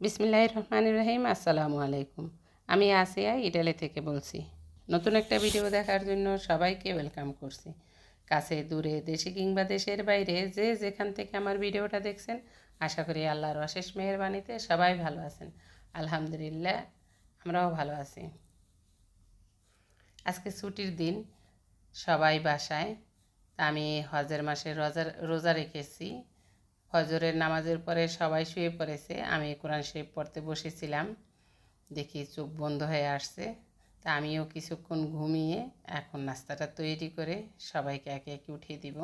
বিসমিল্লাহ রহমান রহিম আসসালামু আলাইকুম আমি আসিয়া ইটালি থেকে বলছি, নতুন একটা ভিডিও দেখার জন্য সবাইকে ওয়েলকাম করছি। কাছে, দূরে, দেশে কিংবা দেশের বাইরে যে যেখান থেকে আমার ভিডিওটা দেখছেন, আশা করি আল্লাহর অশেষ মেহরবানিতে সবাই ভালো আছেন। আলহামদুলিল্লাহ, আমরাও ভালো আছি। আজকে ছুটির দিন, সবাই বাসায়। আমি হজের মাসে রোজা রোজা রেখেছি। ফজরের নামাজের পরে সবাই শুয়ে পড়েছে। আমি কোরআন শরীফ পড়তে বসেছিলাম। দেখি চোখ বন্ধ হয়ে আসছে। তা আমিও কিছুক্ষণ ঘুমিয়ে এখন নাস্তাটা তৈরি করে সবাইকে একে একে উঠিয়ে দিব।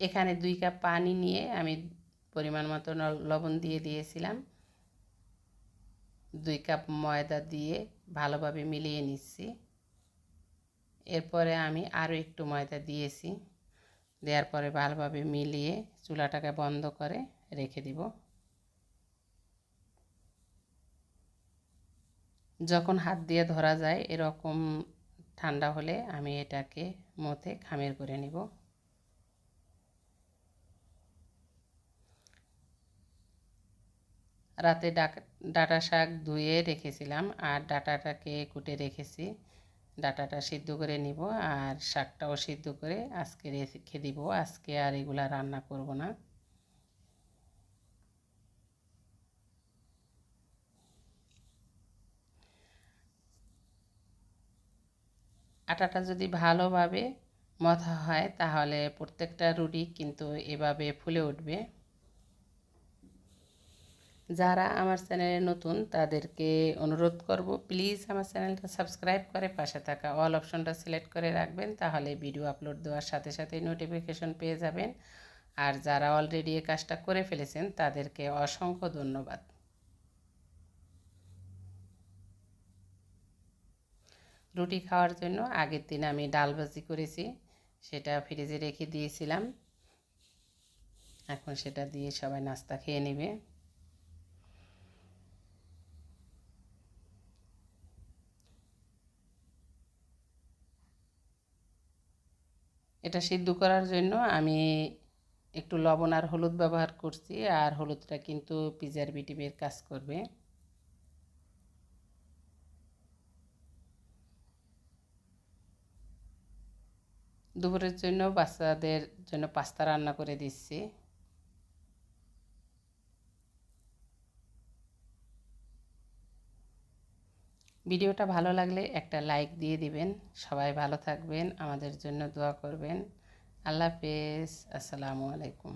এখানে দুই কাপ পানি নিয়ে আমি পরিমাণ মতো লবণ দিয়ে দিয়েছিলাম। দুই কাপ ময়দা দিয়ে ভালোভাবে মিলিয়ে নিচ্ছি। এরপরে আমি আরও একটু ময়দা দিয়েছি। দেওয়ার পরে ভালোভাবে মিলিয়ে চুলাটাকে বন্ধ করে রেখে দিব। যখন হাত দিয়ে ধরা যায়, এরকম ঠান্ডা হলে আমি এটাকে মতে খামের করে নিব। রাতে ডাটা শাক ধুয়ে রেখেছিলাম আর ডাটাটাকে কুটে রেখেছি। ডাটাটা সিদ্ধ করে নিব আর শাকটাও সিদ্ধ করে আজকে রেখে দিব। আজকে আর এগুলা রান্না করব না। আটাটা যদি ভালোভাবে মথা হয় তাহলে প্রত্যেকটা রুটি কিন্তু এভাবে ফুলে উঠবে। যারা আমার চ্যানেলে নতুন, তাদেরকে অনুরোধ করব প্লিজ আমার চ্যানেলটা সাবস্ক্রাইব করে পাশে থাকা অল অপশনটা সিলেক্ট করে রাখবেন, তাহলে ভিডিও আপলোড দেওয়ার সাথে সাথে নোটিফিকেশন পেয়ে যাবেন। আর যারা অলরেডি এই কাজটা করে ফেলেছেন, তাদেরকে অসংখ্য ধন্যবাদ। রুটি খাওয়ার জন্য আগের দিন আমি ডাল ভাজি করেছি, সেটা ফ্রিজে রেখে দিয়েছিলাম। এখন সেটা দিয়ে সবাই নাস্তা খেয়ে নেবে। এটা সিদ্ধ করার জন্য আমি একটু লবণ আর হলুদ ব্যবহার করছি, আর হলুদটা কিন্তু পিজার বিটিমের কাজ করবে। দুপুরের জন্য বাচ্চাদের জন্য পাস্তা রান্না করে দিচ্ছি। ভিডিওটা ভালো লাগলে একটা লাইক দিয়ে দিবেন। সবাই ভালো থাকবেন, আমাদের জন্য দোয়া করবেন। আল্লাহ হাফেজ, আসসালামু আলাইকুম।